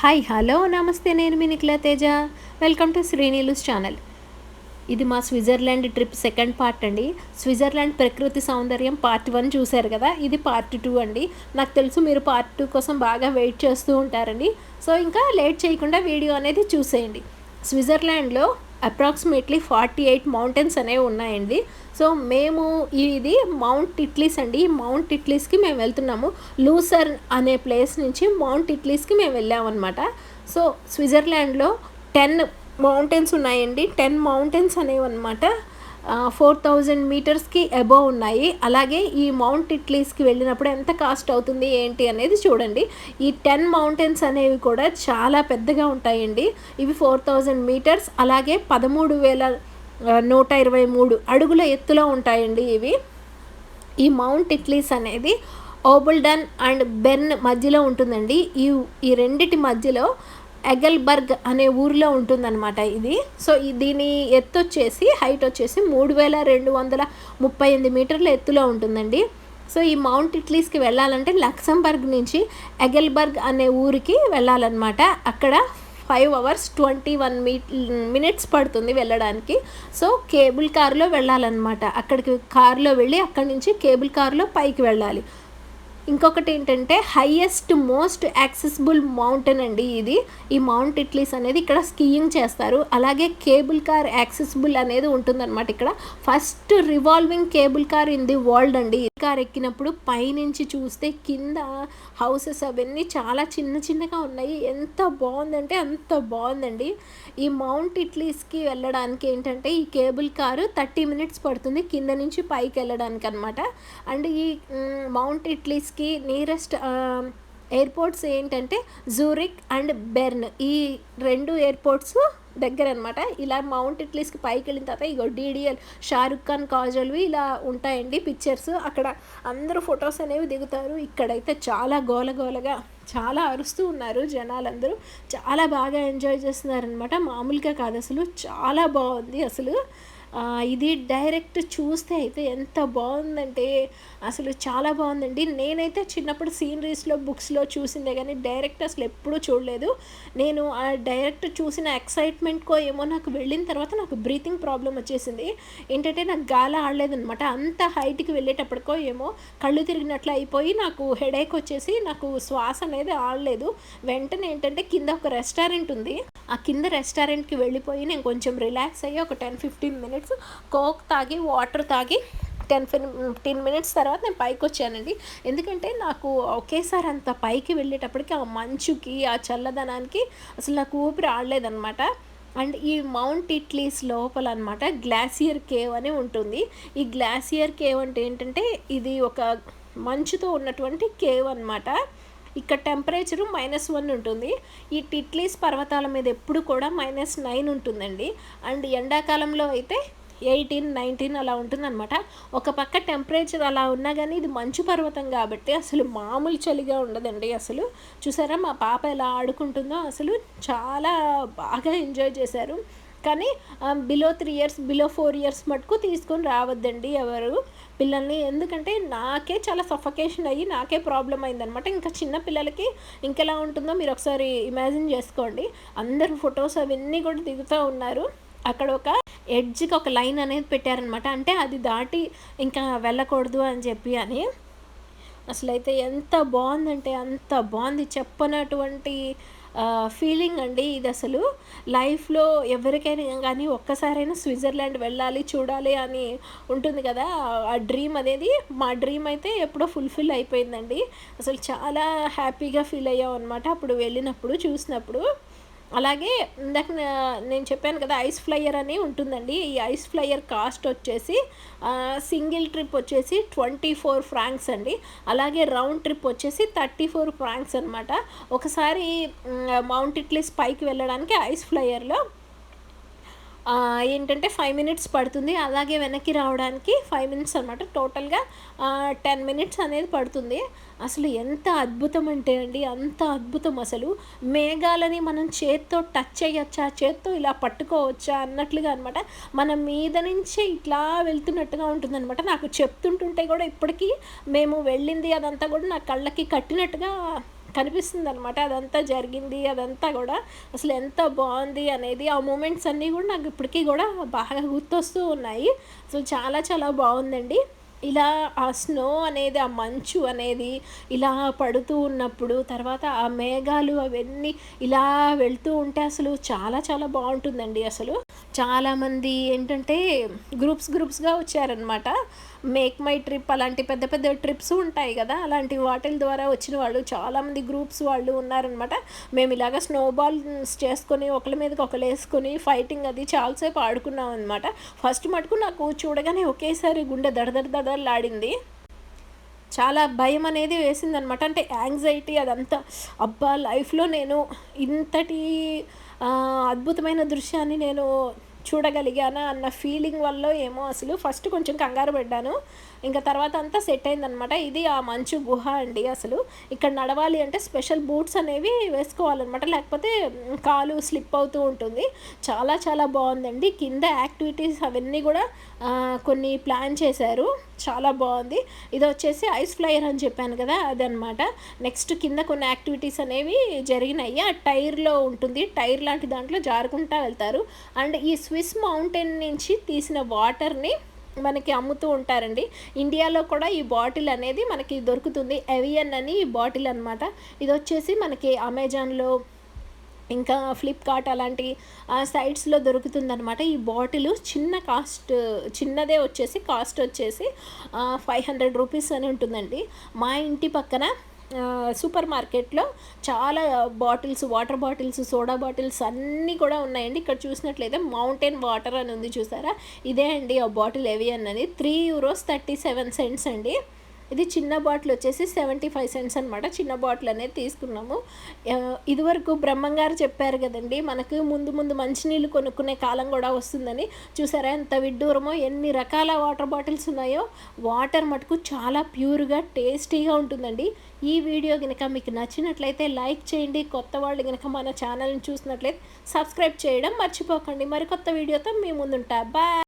Hi hello నమస్తే నేను మీ Nikhila Teja. Welcome to Srinilus channel ఇది మా స్విట్జర్లాండ్ ట్రిప్ సెకండ్ పార్ట్ అండి. స్విట్జర్లాండ్ ప్రకృతి సౌందర్యం పార్ట్ వన్ చూశారు కదా? ఇది పార్ట్ టూ అండి. నాకు తెలుసు మీరు పార్ట్ టూ కోసం బాగా వెయిట్ చేస్తూ ఉంటారండి. సో ఇంకా లేట్ చేయకుండా వీడియో అనేది చూసేయండి. స్విట్జర్లాండ్లో అప్రాక్సిమేట్లీ ఫార్టీ ఎయిట్ మౌంటైన్స్ అనేవి ఉన్నాయండి. సో మేము ఇది మౌంట్ ఇట్లీస్ అండి. మౌంట్ ఇట్లీస్కి మేము వెళ్తున్నాము. లూసర్ అనే ప్లేస్ నుంచి మౌంట్ ఇట్లీస్కి మేము వెళ్ళామన్నమాట. సో స్విట్జర్లాండ్లో టెన్ మౌంటైన్స్ ఉన్నాయండి. టెన్ మౌంటైన్స్ అనేవి అనమాట ఫోర్ థౌజండ్ మీటర్స్కి అబోవ్ ఉన్నాయి. అలాగే ఈ మౌంట్ ఇట్లీస్కి వెళ్ళినప్పుడు ఎంత కాస్ట్ అవుతుంది ఏంటి అనేది చూడండి. ఈ టెన్ మౌంటైన్స్ అనేవి కూడా చాలా పెద్దగా ఉంటాయండి. ఇవి ఫోర్ థౌజండ్ మీటర్స్ అలాగే పదమూడు వేల నూట ఇరవై మూడు అడుగుల ఎత్తులో ఉంటాయండి ఇవి. ఈ మౌంట్ ఇట్లీస్ అనేది ఓబుల్డన్ అండ్ బెర్న్ మధ్యలో ఉంటుందండి. ఈ ఈ రెండిటి మధ్యలో ఎగల్బర్గ్ అనే ఊరిలో ఉంటుందన్నమాట ఇది. సో దీని ఎత్తు వచ్చేసి హైట్ వచ్చేసి మూడు వేల రెండు వందల ముప్పై ఎనిమిది మీటర్ల ఎత్తులో ఉంటుందండి. సో ఈ మౌంట్ ఇట్లీస్కి వెళ్ళాలంటే లక్సంబర్గ్ నుంచి ఎగల్బర్గ్ అనే ఊరికి వెళ్ళాలన్నమాట. అక్కడ ఫైవ్ అవర్స్ ట్వంటీ వన్ మీ మినిట్స్ పడుతుంది వెళ్ళడానికి. సో కేబుల్ కార్లో వెళ్ళాలన్నమాట. అక్కడికి కారులో వెళ్ళి అక్కడి నుంచి కేబుల్ కార్లో పైకి వెళ్ళాలి. ఇంకొకటి ఏంటంటే హైయెస్ట్ మోస్ట్ యాక్సెసిబుల్ మౌంటైన్ అండి ఇది. ఈ మౌంట్ ఇట్లీస్ అనేది ఇక్కడ స్కీయింగ్ చేస్తారు. అలాగే కేబుల్ కార్ యాక్సెసిబుల్ అనేది ఉంటుందన్నమాట ఇక్కడ. First revolving cable car in the world అండి కార్ ఎక్కినప్పుడు పైనుంచి చూస్తే కింద హౌసెస్ అవన్నీ చాలా చిన్న చిన్నగా ఉన్నాయి. ఎంత బాగుందంటే అంత బాగుందండి. ఈ మౌంట్ ఇట్లీస్కి వెళ్ళడానికి ఏంటంటే ఈ కేబుల్ కారు థర్టీ మినిట్స్ పడుతుంది కింద నుంచి పైకి వెళ్ళడానికి అనమాట అండ్ ఈ మౌంట్ ఇట్లీస్కి నియరెస్ట్ ఎయిర్పోర్ట్స్ ఏంటంటే జూరిక్ అండ్ బెర్న్ ఈ రెండు ఎయిర్పోర్ట్స్ దగ్గర అనమాట ఇలా మౌంట్ ఇట్లీస్కి పైకి వెళ్ళిన తర్వాత ఇగో డీడీఎల్ షారుఖ్ ఖాన్ కాజల్వి ఇలా ఉంటాయండి పిక్చర్స్. అక్కడ అందరూ ఫొటోస్ అనేవి దిగుతారు. ఇక్కడైతే చాలా గోల గోలగా చాలా అరుస్తూ ఉన్నారు జనాలందరూ. చాలా బాగా ఎంజాయ్ చేస్తున్నారనమాట. మామూలుగా కాదు అసలు. చాలా బాగుంది అసలు. ఇది డైరెక్ట్ చూస్తే అయితే ఎంత బాగుందంటే అసలు చాలా బాగుందండి. నేనైతే చిన్నప్పుడు సీనరీస్లో బుక్స్లో చూసిందే కానీ డైరెక్ట్ అసలు ఎప్పుడూ చూడలేదు. నేను ఆ డైరెక్ట్ చూసిన ఎక్సైట్మెంట్కో ఏమో నాకు వెళ్ళిన తర్వాత నాకు బ్రీతింగ్ ప్రాబ్లం వచ్చేసింది. ఏంటంటే నాకు గాలి ఆడలేదనమాట అంత హైట్కి వెళ్ళేటప్పటికో ఏమో కళ్ళు తిరిగినట్లు అయిపోయి నాకు హెడేక్ వచ్చేసి నాకు శ్వాస అనేది ఆడలేదు. వెంటనే ఏంటంటే కింద ఒక రెస్టారెంట్ ఉంది. ఆ కింద రెస్టారెంట్కి వెళ్ళిపోయి నేను కొంచెం రిలాక్స్ అయ్యి ఒక టెన్ ఫిఫ్టీన్ మినిట్స్ కోక్ తాగి వాటర్ తాగి టెన్ ఫిఫ్టీన్ మినిట్స్ తర్వాత నేను పైకి వచ్చానండి ఎందుకంటే నాకు ఒకేసారి అంత పైకి వెళ్ళేటప్పటికి ఆ మంచుకి ఆ చల్లదనానికి అసలు నాకు ఊపిరి ఆడలేదనమాట అండ్ ఈ మౌంట్ ఇట్లీస్ లోపల అనమాట గ్లాసియర్ కేవ్ అని ఉంటుంది. ఈ గ్లాసియర్ కేవ్ అంటే ఏంటంటే ఇది ఒక మంచుతో ఉన్నటువంటి కేవ్ అనమాట ఇక్కడ టెంపరేచరు మైనస్ వన్ ఉంటుంది. ఈ టిట్లీస్ పర్వతాల మీద ఎప్పుడు కూడా మైనస్ నైన్ ఉంటుందండి. అండ్ ఎండాకాలంలో అయితే ఎయిటీన్ నైన్టీన్ అలా ఉంటుందన్నమాట. ఒక పక్క టెంపరేచర్ అలా ఉన్నా కానీ ఇది మంచు పర్వతం కాబట్టి అసలు మామూలు చలిగా ఉండదండి అసలు. చూసారా మా పాప ఎలా ఆడుకుంటుందో అసలు చాలా బాగా ఎంజాయ్ చేశారు. కానీ below three years below four years మటుకు తీసుకొని రావద్దండి ఎవరు. పిల్లల్ని. ఎందుకంటే నాకే చాలా సఫకేషన్ అయ్యి నాకే ప్రాబ్లం అయిందనమాట ఇంకా చిన్న పిల్లలకి ఇంకెలా ఉంటుందో మీరు ఒకసారి ఇమాజిన్ చేసుకోండి. అందరూ ఫొటోస్ అవన్నీ కూడా దిగుతూ ఉన్నారు. అక్కడ ఒక ఎడ్జ్కి ఒక లైన్ అనేది పెట్టారనమాట అంటే అది దాటి ఇంకా వెళ్ళకూడదు అని చెప్పి అని. అసలు అయితే ఎంత బాగుందంటే అంత బాగుంది. చెప్పనటువంటి ఫీలింగ్ అండి ఇది అసలు. లైఫ్లో ఎవరికైనా కానీ ఒక్కసారైనా స్విట్జర్లాండ్ వెళ్ళాలి చూడాలి అని ఉంటుంది కదా. ఆ డ్రీమ్ అనేది మా డ్రీమ్ అయితే ఎప్పుడో ఫుల్ఫిల్ అయిపోయిందండి. అసలు చాలా హ్యాపీగా ఫీల్ అయ్యాం అనమాట అప్పుడు వెళ్ళినప్పుడు చూసినప్పుడు. అలాగే ఇందాక నేను చెప్పాను కదా ఐస్ ఫ్లయర్ అని ఉంటుందండి. ఈ ఐస్ ఫ్లయర్ కాస్ట్ వచ్చేసి సింగిల్ ట్రిప్ వచ్చేసి ట్వంటీ ఫోర్ ఫ్రాంక్స్ అండి. అలాగే రౌండ్ ట్రిప్ వచ్చేసి థర్టీ ఫోర్ ఫ్రాంక్స్ అనమాట ఒకసారి మౌంట్ ఇట్లీస్ పైకి వెళ్ళడానికి ఐస్ ఫ్లయర్లో ఏంటంటే ఫైవ్ మినిట్స్ పడుతుంది. అలాగే వెనక్కి రావడానికి ఫైవ్ మినిట్స్ అనమాట టోటల్గా టెన్ మినిట్స్ అనేది పడుతుంది. అసలు ఎంత అద్భుతం అంటే అండి అంత అద్భుతం అసలు. మేఘాలని మనం చేత్తో టచ్ చేయొచ్చా? చేత్తో ఇలా పట్టుకోవచ్చా? అన్నట్లుగా అనమాట మన మీద నుంచే ఇట్లా వెళ్తున్నట్టుగా ఉంటుందన్నమాట. నాకు చెప్తుంటుంటే కూడా ఇప్పటికీ మేము వెళ్ళింది అదంతా కూడా నా కళ్ళకి కట్టినట్టుగా కనిపిస్తుంది అనమాట అదంతా జరిగింది అదంతా కూడా అసలు ఎంత బాగుంది అనేది ఆ మూమెంట్స్ అన్నీ కూడా నాకు ఇప్పటికీ కూడా బాగా గుర్తొస్తూ ఉన్నాయి. సో చాలా చాలా బాగుందండి. ఇలా ఆ స్నో అనేది ఆ మంచు అనేది ఇలా పడుతూ ఉన్నప్పుడు తర్వాత ఆ మేఘాలు అవన్నీ ఇలా వెళ్తూ ఉంటే అసలు చాలా చాలా బాగుంటుందండి అసలు. చాలామంది ఏంటంటే గ్రూప్స్ గ్రూప్స్గా వచ్చారనమాట మేక్ మై ట్రిప్ అలాంటి పెద్ద పెద్ద ట్రిప్స్ ఉంటాయి కదా అలాంటి వాటిల ద్వారా వచ్చిన వాళ్ళు చాలామంది గ్రూప్స్ వాళ్ళు ఉన్నారనమాట మేము ఇలాగ స్నోబాల్స్ చేసుకొని ఒకళ్ళ మీదకి ఒకరు వేసుకొని ఫైటింగ్ అది చాలాసేపు ఆడుకున్నాం అనమాట ఫస్ట్ మటుకు నాకు చూడగానే ఒకేసారి గుండె దడదడ కదలాడింది చాలా భయం అనేది వేసిందనమాట అంటే యాంగ్జైటీ అదంతా. అబ్బా లైఫ్లో నేను ఇంతటి అద్భుతమైన దృశ్యాన్ని నేను చూడగలిగానా అన్న ఫీలింగ్ వల్ల ఏమో అసలు ఫస్ట్ కొంచెం కంగారు పడ్డాను. ఇంకా తర్వాత అంతా సెట్ అయిందనమాట ఇది ఆ మంచు గుహ అండి అసలు. ఇక్కడ నడవాలి అంటే స్పెషల్ బూట్స్ అనేవి వేసుకోవాలన్నమాట. లేకపోతే కాలు స్లిప్ అవుతూ ఉంటుంది. చాలా చాలా బాగుందండి. కింద యాక్టివిటీస్ అవన్నీ కూడా కొన్ని ప్లాన్ చేశారు. చాలా బాగుంది. ఇది వచ్చేసి ఐస్ ఫ్లైయర్ అని చెప్పాను కదా అదనమాట నెక్స్ట్ కింద కొన్ని యాక్టివిటీస్ అనేవి జరిగినాయి. ఆ టైర్లో ఉంటుంది. టైర్ లాంటి దాంట్లో జారుకుంటా వెళ్తారు. అండ్ ఈ స్విస్ మౌంటైన్ నుంచి తీసిన వాటర్ని మనకి అమ్ముతూ ఉంటారండి. ఇండియాలో కూడా ఈ బాటిల్ అనేది మనకి దొరుకుతుంది. ఎవియన్ అని ఈ బాటిల్ అనమాట ఇది వచ్చేసి మనకి అమెజాన్లో ఇంకా ఫ్లిప్కార్ట్ అలాంటి సైట్స్లో దొరుకుతుందనమాట ఈ బాటిల్ చిన్న కాస్ట్ చిన్నదే వచ్చేసి కాస్ట్ వచ్చేసి ఫైవ్ హండ్రెడ్ రూపీస్ అని ఉంటుందండి. మా ఇంటి పక్కన సూపర్ మార్కెట్లో చాలా bottles water bottles soda bottles అన్నీ కూడా ఉన్నాయండి. ఇక్కడ చూసినట్లయితే మౌంటైన్ వాటర్ అని ఉంది చూసారా? ఇదే అండి ఆ బాటిల్ ఏవి అన్నది. Three euros thirty seven cents అండి. ఇది చిన్న బాటిల్ వచ్చేసి సెవెంటీ ఫైవ్ సెంట్స్ అనమాట చిన్న బాటిల్ అనేది తీసుకున్నాము. ఇదివరకు బ్రహ్మంగారు చెప్పారు కదండి మనకు ముందు ముందు మంచినీళ్ళు కొనుక్కునే కాలం కూడా వస్తుందని. చూసారా ఎంత విడ్డూరమో ఎన్ని రకాల వాటర్ బాటిల్స్ ఉన్నాయో. వాటర్ మటుకు చాలా ప్యూర్గా టేస్టీగా ఉంటుందండి. ఈ వీడియో కనుక మీకు నచ్చినట్లయితే లైక్ చేయండి. కొత్త వాళ్ళు కనుక మన ఛానల్ని చూసినట్లయితే సబ్స్క్రైబ్ చేయడం మర్చిపోకండి. మరి కొత్త వీడియోతో మీ ముందుంటా. బాయ్!